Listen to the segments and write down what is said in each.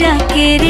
ডাকে রে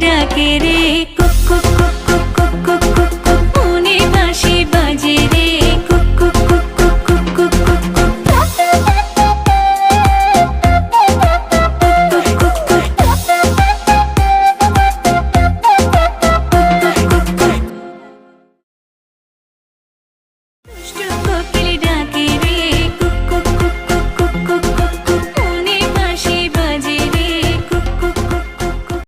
ডাকে রে